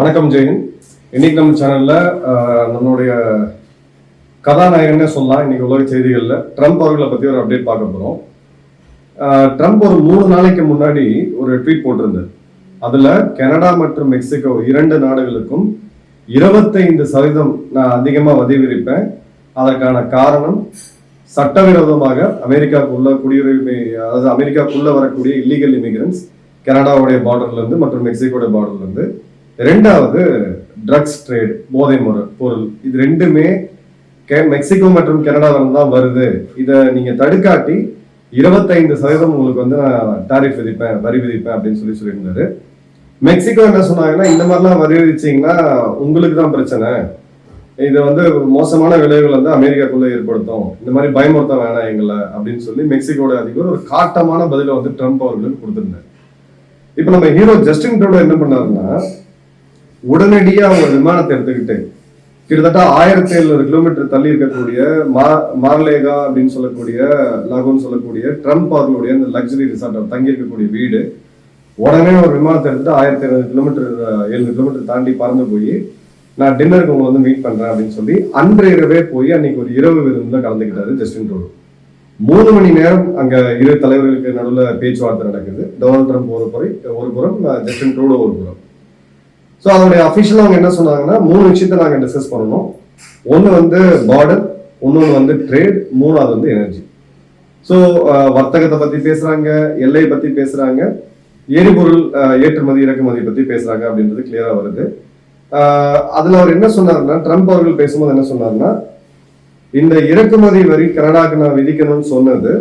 வணக்கம் ஜெயின். இன்னைக்கு நம்ம சேனல்ல நம்மளுடைய கதாநாயகன்னே சொல்லலாம். இன்னைக்கு உலக செய்திகளில் ட்ரம்ப் அவர்களை பத்தி ஒரு அப்டேட் பார்க்க போறோம். ட்ரம்ப் ஒரு மூணு நாளைக்கு முன்னாடி ஒரு ட்வீட் போட்டிருந்தார். அதுல கனடா மற்றும் மெக்சிகோ இரண்டு நாடுகளுக்கும் இருபத்தைந்து சதவீதம் நான் அதிகமாக வதி விரிப்பேன் அதற்கான காரணம் சட்டவிரோதமாக அமெரிக்காவுக்குள்ள குடியுரிமை அதாவது அமெரிக்காவுக்குள்ள வரக்கூடிய இல்லீகல் இமிகிரன்ஸ் கனடாவுடைய பார்டர்ல இருந்து மற்றும் மெக்சிகோட பார்டர்ல இருந்து ரெண்டாவது ட்ரக்ஸ் ட்ரேட் போதை முறை பொருள். இது ரெண்டுமே கே- மெக்சிகோ மற்றும் கனடால தான் வருது. இதை நீங்கள் தடுக்காட்டி இருபத்தைந்து சதவீதம் உங்களுக்கு வந்து நான் டாரிஃப் விதிப்பேன் வரி விதிப்பேன் அப்படின்னு சொல்லி சொல்லியிருந்தாரு. மெக்சிகோ என்ன சொன்னாங்கன்னா இந்த மாதிரிலாம் வரி விதிச்சிங்கன்னா உங்களுக்கு தான் பிரச்சனை. இது வந்து மோசமான விளைவுகள் வந்து அமெரிக்காக்குள்ளே ஏற்படுத்தும். இந்த மாதிரி பயமுறுத்த வேணாம் எங்களை அப்படின்னு சொல்லி மெக்சிகோட அதிபர் ஒரு காட்டமான பதிலை வந்து ட்ரம்ப் அவர்களுக்கு கொடுத்துருந்தார். இப்போ நம்ம ஹீரோ ஜஸ்டின் ட்ரூடோ என்ன பண்ணாருன்னா உடனடியாக அவங்க விமானத்தை எடுத்துக்கிட்டு கிட்டத்தட்ட ஆயிரத்தி எழுநூறு கிலோமீட்டர் தள்ளி இருக்கக்கூடிய மா மார்லேகா அப்படின்னு சொல்லக்கூடிய லாகோன்னு சொல்லக்கூடிய ட்ரம்ப் அவர்களுடைய அந்த லக்ஸரி ரிசார்ட் தங்கி இருக்கக்கூடிய வீடு. உடனே ஒரு விமானத்தை எடுத்து ஆயிரத்தி எழுநூறு கிலோமீட்டர் எழுநூறு கிலோமீட்டர் தாண்டி பறந்து போய் நான் டின்னருக்கு உங்களை வந்து மீட் பண்றேன் அப்படின்னு சொல்லி அன்று இரவே போய் அன்னைக்கு ஒரு இரவு விருந்துல கலந்துக்கிட்டாரு ஜஸ்டின் ட்ரூடோ. மூணு மணி நேரம் அங்க இரு தலைவர்களுக்கு நடுவில் பேச்சுவார்த்தை நடக்குது. டொனால்ட் ட்ரம்ப் ஒரு புறம் ஒரு புறம் ஜஸ்டின் ட்ரூடோ ஒரு புறம். ஸோ அதனுடைய அஃபிஷியலாக அவங்க என்ன சொன்னாங்கன்னா மூணு விஷயத்த நாங்கள் டிஸ்கஸ் பண்ணணும். ஒன்று வந்து பார்டர் இன்னொன்று வந்து ட்ரேட் மூணாவது வந்து எனர்ஜி ஸோ வர்த்தகத்தை பற்றி பேசுகிறாங்க எல்லை பற்றி பேசுகிறாங்க எரிபொருள் ஏற்றுமதி இறக்குமதி பற்றி பேசுகிறாங்க அப்படின்றது கிளியராக வருது. அதில் அவர் என்ன சொன்னார்னா ட்ரம்ப் அவர்கள் பேசும்போது என்ன சொன்னார்னா இந்த இறக்குமதி வரி கனடாக்கு நான் விதிக்கணும்னு சொன்னது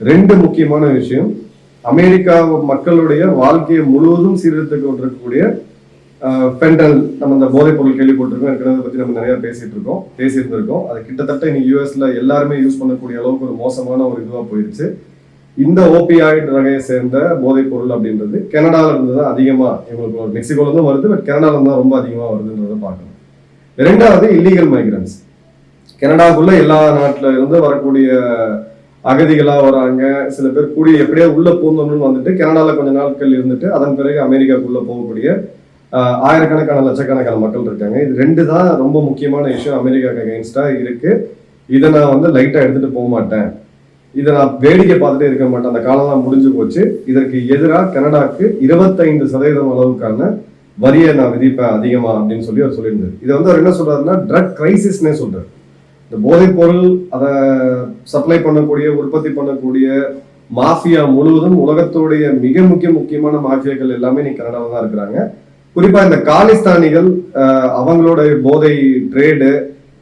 ரெண்டு முக்கியமான விஷயம். அமெரிக்கா மக்களுடைய வாழ்க்கையை முழுவதும் சீர்திருத்த கொண்டிருக்கக்கூடிய பெண்டல் நம்ம இந்த போதைப் பொருள் கேள்விப்பட்டிருக்கோம். இருக்கிறத பத்தி நம்ம நிறைய பேசிட்டு இருக்கோம் பேசியிருந்திருக்கோம். அது கிட்டத்தட்ட இன்னைக்கு யூஎஸ்ல எல்லாருமே யூஸ் பண்ணக்கூடிய அளவுக்கு ஒரு மோசமான ஒரு இதுவா போயிருச்சு. இந்த ஓபியாய்டு வகையை சேர்ந்த போதைப் பொருள் அப்படின்றது கனடால இருந்து தான் அதிகமா இவங்களுக்கு ஒரு மெக்சிகோல இருந்தும் வருது பட் கனடால இருந்து தான் ரொம்ப அதிகமா வருதுன்றதை பார்க்கணும். ரெண்டாவது இல்லீகல் மைக்ரன்ஸ் கனடாக்குள்ள எல்லா நாட்டில இருந்து வரக்கூடிய அகதிகளா வராங்க. சில பேர் கூடிய எப்படியோ உள்ள பூந்தோம்னு வந்துட்டு கனடால கொஞ்ச நாட்கள் இருந்துட்டு அதன் பிறகு அமெரிக்காக்குள்ள போகக்கூடிய ஆயிரக்கணக்கான லட்சக்கணக்கான மக்கள் இருக்காங்க. இது ரெண்டு தான் ரொம்ப முக்கியமான இஷ்யூ அமெரிக்கா அகைன்ஸ்டா இருக்கு. இதை நான் வந்து லைட்டா எடுத்துட்டு போக மாட்டேன். இதை நான் வேடிக்கை பார்த்துட்டே இருக்க மாட்டேன். அந்த காலம்லாம் முடிஞ்சு போச்சு. இதற்கு எதிராக கனடாக்கு இருபத்தைந்து சதவீதம் அளவுக்கான வரியை நான் விதிப்பேன் அதிகமாக அப்படின்னு சொல்லி அவர் சொல்லியிருந்தார். இதை வந்து அவர் என்ன சொல்றாருன்னா ட்ரக் கிரைசிஸ்னே சொல்றாரு. இந்த போதைப் பொருள் அதை சப்ளை பண்ணக்கூடிய உற்பத்தி பண்ணக்கூடிய மாஃபியா முழுவதும் உலகத்துடைய மிக முக்கிய முக்கியமான மாஃபியாக்கள் எல்லாமே நீ கனடாவில் தான் இருக்கிறாங்க. குறிப்பா இந்த காலிஸ்தானிகள் அவங்களோட போதை ட்ரேடு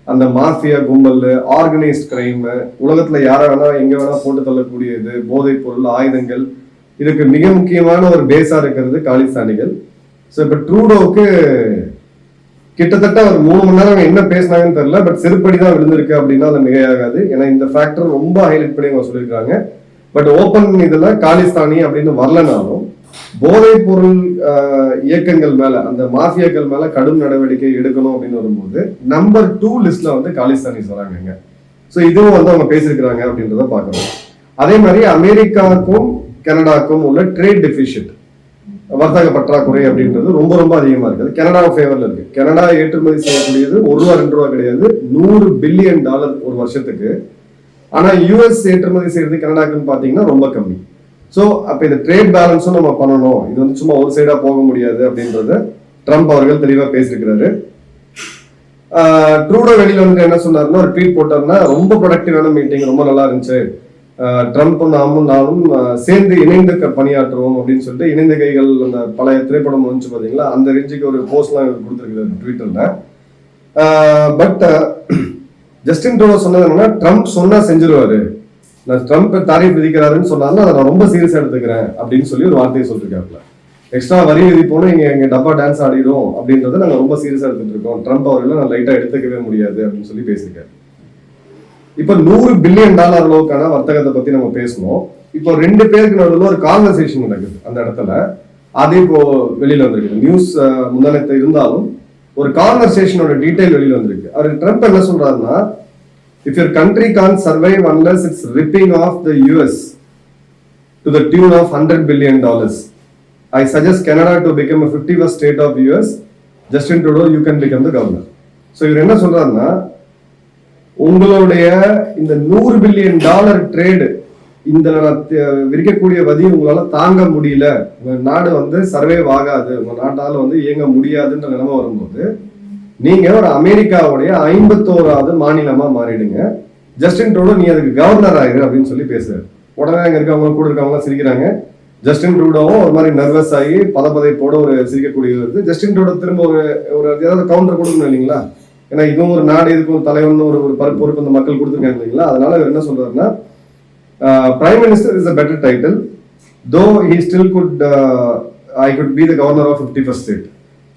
அந்த மாஃபியா கும்பல் ஆர்கனைஸ்ட் கிரைம் உலகத்துல யார வேணா எங்க வேணா போட்டு தள்ளக்கூடியது போதைப் பொருள் ஆயுதங்கள் இதுக்கு மிக முக்கியமான ஒரு பேஸா இருக்கிறது காலிஸ்தானிகள். ஸோ இப்போ ட்ரூடோவுக்கு கிட்டத்தட்ட ஒரு மூணு மணி நேரம் என்ன பேசினாங்கன்னு தெரியல பட் செருப்படி தான் விழுந்திருக்கு அப்படின்னா அது மிகையாகாது. ஏன்னா இந்த ஃபேக்டர் ரொம்ப ஹைலைட் பண்ணி அவங்க சொல்லியிருக்காங்க. பட் ஓப்பன் இதில் காலிஸ்தானி அப்படின்னு வரலனாலும் போதைப் பொருள் இயக்கங்கள் மேல அந்த மாஃபியாக்கள் மேல கடும் நடவடிக்கை எடுக்கணும் அப்படின்னு வரும்போது நம்பர் டூ லிஸ்ட்ல வந்து காலிஸ்தானிஸ் சொல்றாங்க ஸோ இதுவும் வந்து அவங்க பேசியிருக்கிறாங்க அப்படின்றத பார்க்கணும். அதே மாதிரி அமெரிக்காவுக்கும் கனடாக்கும் உள்ள ட்ரேட் டெபிஷிட் வர்த்தக பற்றாக்குறை அப்படின்றது ரொம்ப ரொம்ப அதிகமா இருக்குது கனடா ஃபேவர்ல இருக்கு. கனடா ஏற்றுமதி செய்யக்கூடியது ஒரு ரூபா ரெண்டு ரூபா கிடையாது. நூறு பில்லியன் டாலர் ஒரு வருஷத்துக்கு. ஆனா யூஎஸ் ஏற்றுமதி செய்யறது கனடாக்குன்னு பாத்தீங்கன்னா ரொம்ப கம்மி. ஸோ அப்போ இந்த ட்ரேட் பேலன்ஸும் நம்ம பண்ணணும். இது வந்து சும்மா ஒரு சைடாக போக முடியாது அப்படின்றத ட்ரம்ப் அவர்கள் தெளிவாக பேசியிருக்கிறாரு. ட்ரூடோ வெளியில் வந்து என்ன சொன்னார்னா ஒரு ட்வீட் போட்டாருன்னா ரொம்ப ப்ரொடக்டிவான மீட்டிங் ரொம்ப நல்லா இருந்துச்சு. ட்ரம்ப் நாமும் நானும் சேர்ந்து இணைந்து பணியாற்றுவோம் அப்படின்னு சொல்லிட்டு இணைந்த கைகள் அந்த பழைய திரைப்படம் வந்துச்சு பார்த்தீங்களா அந்த ரேஞ்சுக்கு ஒரு போஸ்ட்லாம் இவர் கொடுத்துருக்காரு ட்விட்டர்ல பட் ஜஸ்டின் ட்ரூடோ சொன்னது என்னன்னா ட்ரம்ப் சொன்னா செஞ்சிருவாரு. நான் ட்ரம்ப் தாரிஃப் விதிக்கிறாருன்னு சொன்னாலும் அதை நான் ரொம்ப சீரியஸா எடுத்துக்கிறேன் அப்படின்னு சொல்லி ஒரு வார்த்தையை சொல்லிருக்காப்ல எக்ஸ்ட்ரா வரி விதிப்போம் இங்க எங்க டப்பா டான்ஸ் ஆடிடும் அப்படின்றத நாங்க ரொம்ப சீரியஸா எடுத்துட்டு இருக்கோம். ட்ரம்ப் அவர்களை நான் லைட்டா எடுத்துக்கவே முடியாது அப்படின்னு சொல்லி பேசியிருக்காரு. இப்ப நூறு பில்லியன் டாலர் அளவுக்கான வர்த்தகத்தை பத்தி நம்ம பேசணும். இப்போ ரெண்டு பேருக்கு நடுவில் ஒரு கான்வர்சேஷன் நடக்குது அந்த இடத்துல. அது இப்போ வெளியில வந்திருக்கு நியூஸ் முந்தானத்தை இருந்தாலும் ஒரு கான்வர்சேஷனோட டீட்டெயில் வெளியில வந்திருக்கு. அவர் ட்ரம்ப் என்ன சொல்றாருன்னா if your country can survive unless it's ripping off the US to the tune of hundred billion dollars I suggest Canada to become a 51st state of US Justin Trudeau you can become the governor so இவர் என்ன சொல்றாருன்னா உங்களுடைய இந்த நூறு billion dollar trade இந்த விரிக்கக்கூடிய விற்கக்கூடிய வதி உங்களால தாங்க முடியல. உங்க நாடு வந்து சர்வே ஆகாது. உங்க நாட்டால் வந்து இயங்க முடியாதுன்ற நிலைமை வரும்போது நீங்க ஒரு அமெரிக்காவுடைய ஐம்பத்தோராவது மாநிலமா மாறிடுங்க. ஜஸ்டின் ட்ரூடோ நீ அதுக்கு கவர்னர் ஆயிரு அப்படின்னு சொல்லி பேசுறாரு. உடனே அங்க இருக்கவங்க கூட இருக்கவங்க சிரிக்கிறாங்க. ஜஸ்டின் ட்ரூடோவும் ஒரு மாதிரி நர்வஸ் ஆகி பதப்பதைப்போட ஒரு சிரிக்கக்கூடிய வருது. ஜஸ்டின் ட்ரூடோ திரும்ப ஒரு ஒரு ஏதாவது கவுண்டர் கொடுக்கணும் இல்லைங்களா? ஏன்னா இதுவும் ஒரு நாடு இதுக்கும் ஒரு தலைவன் ஒரு ஒரு பொறுப்பு இந்த மக்கள் கொடுத்துருக்காங்க இல்லைங்களா? அதனால இவர் என்ன சொல்றாருன்னா prime minister is a better title though he still could I could be the governor of fifty first state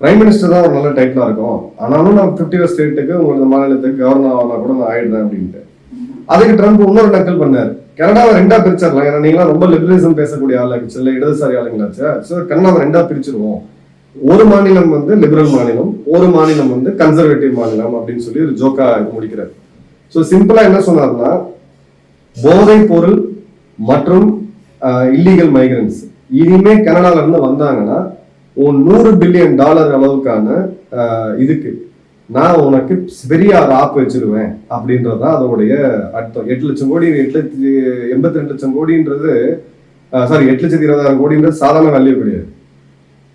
prime minister தான் ஒரு நல்ல டைட்டிலாக இருக்கும். ஆனாலும் நான் ஃபிஃப்டி ஃபர்ஸ்ட் ஸ்டேட்டுக்கு உங்களோட மாநிலத்துக்கு கவர்னர் ஆனா கூட நான் ஆயிடுறேன் அப்படின்ட்டு. அதுக்கு ட்ரம்ப் இன்னொரு நக்கல் பண்ணார். கனடாவை ரெண்டா பிரிச்சிடலாம் ஏன்னா நீங்களாம் ரொம்ப லிபரலிசம் பேசக்கூடிய ஆளாச்சு இல்ல இடதுசாரி ஆளுங்களாச்சு? ஸோ கனடாவை ரெண்டா பிரிச்சிருவோம். ஒரு மாநிலம் வந்து லிபரல் மாநிலம் ஒரு மாநிலம் வந்து கன்சர்வேட்டிவ் மாநிலம் அப்படின்னு சொல்லி ஒரு ஜோக்கா முடிக்கிறார். ஸோ சிம்பிளா என்ன சொன்னார்னா போதை பொருள் மற்றும் இல்லீகல் மைக்ரன்ஸ் இனிமே கனடால இருந்து வந்தாங்கன்னா உன் நூறு பில்லியன் டாலர் அளவுக்கான இதுக்கு நான் உனக்கு பெரிய ஒரு ஆப் வச்சிருவேன் அப்படின்றது தான் அதோடைய அர்த்தம். எட்டு லட்சம் கோடி எட்டு லட்சத்தி எண்பத்தி ரெண்டு லட்சம் கோடின்றது சாரி எட்டு லட்சத்தி இருபதாயிரம் கோடின்றது சாதாரண வேல்யூ கிடையாது.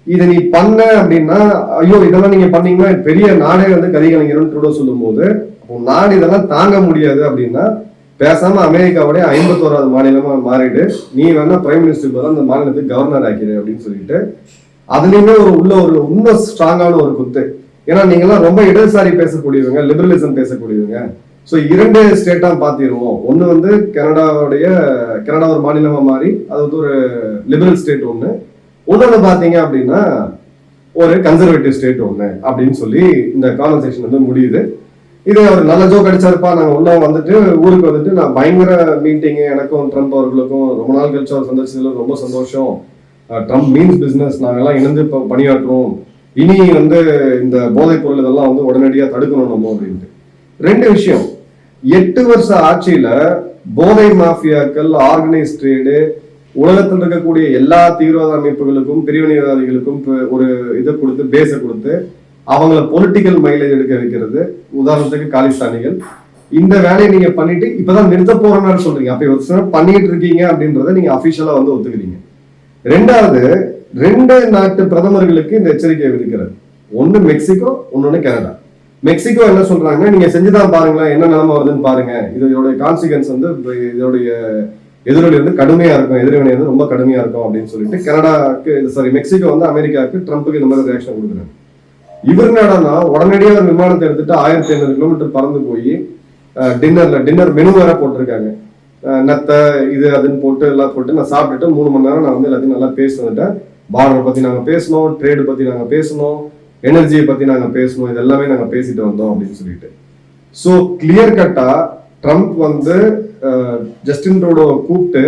இதை நீ பண்ண அப்படின்னா ஐயோ இதெல்லாம் நீங்க பண்ணீங்கன்னா பெரிய நாடே வந்து கதி கலைஞர்னு ட்ரூடோ சொல்லும் போது உன் நாடு இதெல்லாம் தாங்க முடியாது அப்படின்னா பேசாம அமெரிக்காவுடைய ஐம்பத்தோராவது மாநிலமா மாறிடு. நீ வேணா பிரைம் மினிஸ்டர் அந்த மாநிலத்துக்கு கவர்னர் ஆக்கிடு அப்படின்னு சொல்லிட்டு அதுலயுமே ஒரு உள்ள ஒரு இன்னும் ஸ்ட்ராங்கான ஒரு குத்து. ஏன்னா நீங்கெல்லாம் ரொம்ப இடதுசாரி பேசக்கூடியவங்க லிபரலிசம் பேசக்கூடியவங்க. ஸோ இரண்டு ஸ்டேட்டாக பார்த்திருவோம் ஒன்று வந்து கனடாவுடைய கனடா ஒரு மாநிலமாக மாறி அது வந்து ஒரு லிபரல் ஸ்டேட் ஒன்று ஒன்று பார்த்தீங்க அப்படின்னா ஒரு கன்சர்வேட்டிவ் ஸ்டேட் ஒன்று அப்படின்னு சொல்லி இந்த கான்வர்சேஷன் வந்து முடியுது. இது ஒரு நல்ல ஜோக் அடிச்சாருப்பா நாங்கள் உள்ள வந்துட்டு ஊருக்கு வந்துட்டு நான் பயங்கர மீட்டிங்கு எனக்கும் ட்ரம்ப் அவர்களுக்கும் ரொம்ப நாள் கழிச்சு அவர் சந்திச்சதுல ரொம்ப சந்தோஷம். ட்ரம்ப் மீன்ஸ் பிஸ்னஸ் நாங்கெல்லாம் இணைந்து இப்போ பணியாற்றுவோம் இனி வந்து இந்த போதைப் பொருள் இதெல்லாம் வந்து உடனடியாக தடுக்கணும் நம்ம அப்படின்ட்டு. ரெண்டு விஷயம். எட்டு வருஷ ஆட்சியில் போதை மாஃபியாக்கள் ஆர்கனைஸ் ட்ரேடு உலகத்தில் இருக்கக்கூடிய எல்லா தீவிரவாத அமைப்புகளுக்கும் பிரிவினைவாதிகளுக்கும் ஒரு இதை கொடுத்து பேஸை கொடுத்து அவங்கள பொலிட்டிக்கல் மைலேஜ் எடுக்க வைக்கிறது. உதாரணத்துக்கு காலிஸ்தானிகள். இந்த வேலையை நீங்க பண்ணிட்டு இப்பதான் நிறுத்த போறேன்னு சொல்றீங்க. அப்ப ஒரு பண்ணிட்டு இருக்கீங்க அப்படின்றத நீங்க அபிஷியலா வந்து ஒத்துக்கிறீங்க. ரெண்டாவது ரெண்டு நாட்டு பிரதமர்களுக்கு இந்த எச்சரிக்கை விதிக்கிறது. ஒன்னு மெக்சிகோ ஒன்னொன்னு கனடா. மெக்சிகோ என்ன சொல்றாங்க? நீங்க செஞ்சுதான் பாருங்களேன் என்ன நிலைமை வருதுன்னு பாருங்க. இதோடைய கான்சிக்வன்ஸ் வந்து இதோடைய எதிரொலி வந்து கடுமையா இருக்கும் எதிர்வினை வந்து ரொம்ப கடுமையா இருக்கும் அப்படின்னு சொல்லிட்டு கனடாக்கு சாரி மெக்சிகோ வந்து அமெரிக்காவுக்கு ட்ரம்ப்புக்கு இந்த மாதிரி ரியாக்ஷன் கொடுக்குறாங்க. இவர் என்னடான்னா உடனடியாக ஒரு விமானத்தை எடுத்துட்டு ஆயிரத்தி ஐநூறு கிலோமீட்டர் பறந்து போய் டின்னர்ல டின்னர் மெனு வேற போட்டிருக்காங்க. நத்தை இது அதுன்னு போட்டு எல்லாம் போட்டு நான் சாப்பிட்டுட்டு மூணு மணி நேரம் நான் வந்து எல்லாத்தையும் நல்லா பேசி வந்துட்டேன் பார்டர் பற்றி நாங்கள் பேசணும் ட்ரேடு பற்றி நாங்கள் பேசணும் எனர்ஜியை பற்றி நாங்கள் பேசணும் இது எல்லாமே நாங்கள் பேசிட்டு வந்தோம் அப்படின்னு சொல்லிட்டு. ஸோ கிளியர் கட்டாக ட்ரம்ப் வந்து ஜஸ்டின் ட்ரூடோவை கூப்பிட்டு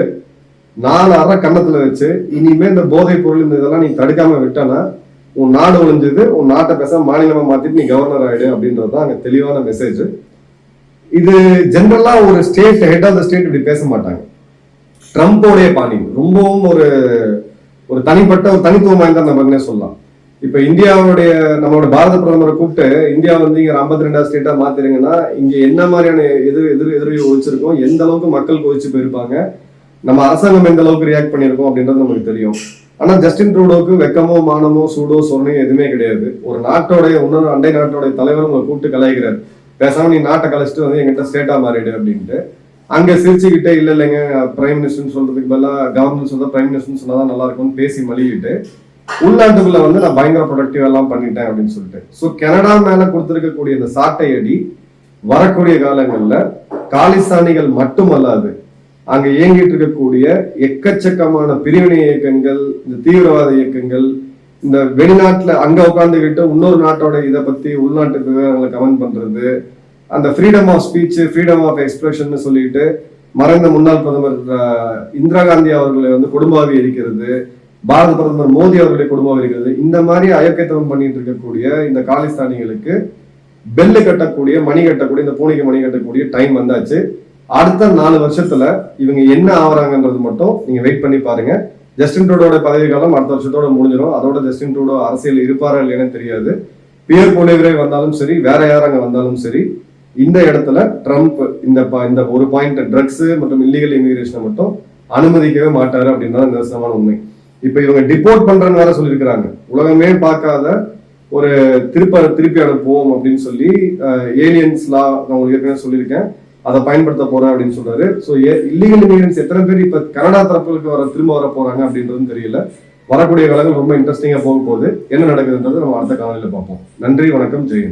நாலு அற கன்னத்தில் வச்சு இனிமே இந்த போதைப் பொருள் இந்த இதெல்லாம் நீ தடுக்காம விட்டனா உன் நாடு ஒழிஞ்சது உன் நாட்டை பேச மாநிலமாக மாற்றிட்டு நீ கவர்னர் ஆயிடு அப்படின்றது தான் அங்கே தெளிவான மெசேஜ் இது ஜென்ரலா ஒரு state head of the state இப்படி பேச மாட்டாங்க. ட்ரம்ப்போடைய பாணி. ரொம்பவும் ஒரு ஒரு தனிப்பட்ட ஒரு தனித்துவம் வாய்ந்த நபர்னே சொல்லலாம். இப்ப இந்தியாவுடைய நம்மளோட பாரத பிரதமரை கூப்பிட்டு இந்தியா வந்து இங்க ஐம்பத்தி ரெண்டாவது ஸ்டேட்டா மாத்திருங்கன்னா இங்க என்ன மாதிரியான எதிர் எதிர் எதிரியை ஒழிச்சிருக்கோம்? எந்த அளவுக்கு மக்கள் கொதிச்சு போயிருப்பாங்க? நம்ம அரசாங்கம் எந்த அளவுக்கு ரியாக்ட் பண்ணியிருக்கோம்? அப்படின்றது நமக்கு தெரியும். ஆனா ஜஸ்டின் ட்ரூடோக்கு வெக்கமோ மானமோ சூடோ சொரணையோ எதுவுமே கிடையாது. ஒரு நாட்டோடைய இன்னொரு அண்டை நாட்டோடைய தலைவர் உங்களை கூப்பிட்டு கலாய்க்கிறார். பேசாம நீ நாட்டை கலைச்சிட்டு வந்து எங்கிட்ட ஸ்டேட்டா மாறிடு அப்படின்ட்டு. அங்க சிரிச்சுக்கிட்டே இல்ல இல்லைங்க பிரைம் மினிஸ்டர்னு சொல்றதுக்கு பதிலாக கவர்மெண்ட் சொல்ற பிரைம் மினிஸ்டர்னு சொன்னாதான் நல்லா இருக்கும்னு பேசி மலிகிட்டு உள்நாட்டுக்குள்ள வந்து நான் பயங்கர ப்ரொடக்டிவ் எல்லாம் பண்ணிட்டேன் அப்படின்னு சொல்லிட்டு. ஸோ கனடா மேல கொடுத்திருக்கக்கூடிய இந்த சாட்டை அடி வரக்கூடிய காலங்கள்ல காலிஸ்தானிகள் மட்டுமல்லாது அங்க இயங்கிட்டு இருக்கக்கூடிய எக்கச்சக்கமான பிரிவினை இயக்கங்கள் இந்த தீவிரவாத இயக்கங்கள் இந்த வெளிநாட்டுல அங்க உட்காந்துக்கிட்டு இன்னொரு நாட்டோட இதை பத்தி உள்நாட்டு விவரங்களை கமெண்ட் பண்றது அந்த freedom of speech freedom of expression சொல்லிட்டு மறைந்த முன்னாள் பிரதமர் இந்திரா காந்தி அவர்களை வந்து குடும்பமாக இருக்கிறது பாரத பிரதமர் மோடி அவர்களை குடும்பம் இருக்கிறது இந்த மாதிரி அயக்கத்தனம் பண்ணிட்டு இருக்கக்கூடிய இந்த காலிஸ்தானிகளுக்கு பெல்லு கட்டக்கூடிய மணி கட்டக்கூடிய இந்த பூனைக்கு மணி கட்டக்கூடிய டைம் வந்தாச்சு. அடுத்த நாலு வருஷத்துல இவங்க என்ன ஆவறாங்கன்றது மட்டும் நீங்க வெயிட் பண்ணி பாருங்க. ஜஸ்டின் ட்ரூடோட பதவிக்காலம் அடுத்த வருஷத்தோட முடிஞ்சிடும் அதோட ஜஸ்டின் ட்ரூடோ அரசியல் இருப்பாரா இல்லைன்னு தெரியாது. பியர் பொலிவரே வந்தாலும் சரி வேற யார் அங்கே வந்தாலும் சரி இந்த இடத்துல ட்ரம்ப் இந்த இந்த ஒரு பாயிண்ட் ட்ரக்ஸ் மற்றும் இல்லீகல் இமிகிரேஷனை மட்டும் அனுமதிக்கவே மாட்டாரு அப்படின்றது நிதர்சனமான உண்மை. இப்போ இவங்க டிபோர்ட் பண்றேன்னு வேற சொல்லியிருக்கிறாங்க. உலகமே பார்க்காத ஒரு திருப்ப திருப்பி அனுப்புவோம் அப்படின்னு சொல்லி ஏலியன்ஸ் லா நான் உங்களுக்கு ஏற்கனவே சொல்லியிருக்கேன். அதை பயன்படுத்த போறேன் அப்படின்னு சொல்றாரு. ஸோ இல்லீகல் இமிகிரன்ஸ் எத்தனை பேர் இப்ப கனடா தரப்புகளுக்கு வர திரும்ப வர போறாங்க அப்படின்றதும் தெரியல. வரக்கூடிய காலங்கள் ரொம்ப இன்ட்ரெஸ்டிங்கா போக போகுது. என்ன நடக்குதுன்றது நம்ம அடுத்த காலையில பார்ப்போம். நன்றி வணக்கம் ஜெயின்